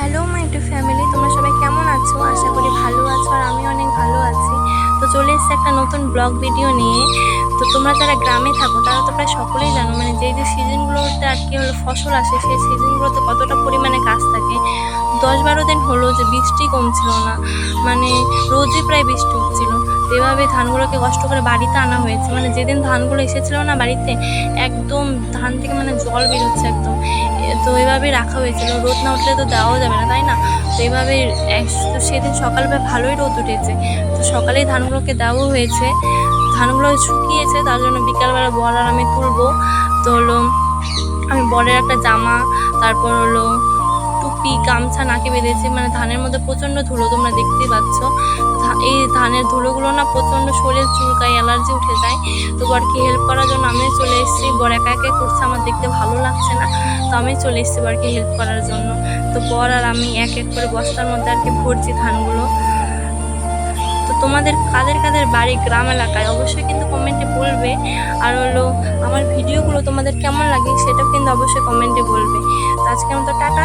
Hello my two family তোমরা সবাই কেমন আছো? আশা করি ভালো আছো আর আমি অনেক ভালো আছি। তো চলে এসেছে একটা নতুন ব্লগ ভিডিও নিয়ে। তো তোমরা যারা গ্রামে থাকো, তারা তো প্রায় সকলেই জানো মানে যেই যে সিজনগুলোতে আর কি হলো ফসল আসে, সেই সিজনগুলোতে কতটা পরিমাণে কাজ থাকে। দশ বারো দিন হলো যে বৃষ্টি কমছিল না মানে রোজই প্রায় বৃষ্টি হচ্ছিল। তো এভাবে ধানগুলোকে কষ্ট করে বাড়িতে আনা হয়েছে মানে যেদিন ধানগুলো এসেছিল না বাড়িতে, একদম ধান থেকে মানে জল বেরোচ্ছে একদম। তো এভাবেই রাখা হয়েছিল, রোদ না উঠলে তো দেওয়াও যাবে না, তাই না? তো এইভাবে এক- তো সেদিন সকালবেলা ভালোই রোদ উঠেছে, তো সকালেই ধানগুলোকে দেওয়াও হয়েছে। ধানগুলো শুকিয়েছে, তার জন্য বিকালবেলা বল আর আমি তুলবো। তো হলো, আমি বরের একটা জামা, তারপর হলো টুপি, গামছা নাকে বেঁধেছি মানে ধানের মধ্যে প্রচণ্ড ধুলো তোমরা দেখতেই পাচ্ছ। এই ধানের ধুলোগুলো না প্রচণ্ড শরীর চুলকায় অ্যালার্জি উঠে যায়। তো বরকে হেল্প করার জন্য আমি চলে এসেছি। বর একা একা করছে, আমার দেখতে ভালো লাগছে না। তো আমি চলে এসেছি বরকে হেল্প করার জন্য। তো বর আর আমি এক এক করে বস্তার মধ্যে আর কি ভরছি ধানগুলো। তো তোমাদের কাদের কাদের বাড়ি গ্রাম এলাকায় অবশ্যই কিন্তু কমেন্টে বলবে। আর হলো আমার ভিডিওগুলো তোমাদের কেমন লাগে সেটাও কিন্তু অবশ্যই কমেন্টে বলবে। তো আজকের মতো টাটা।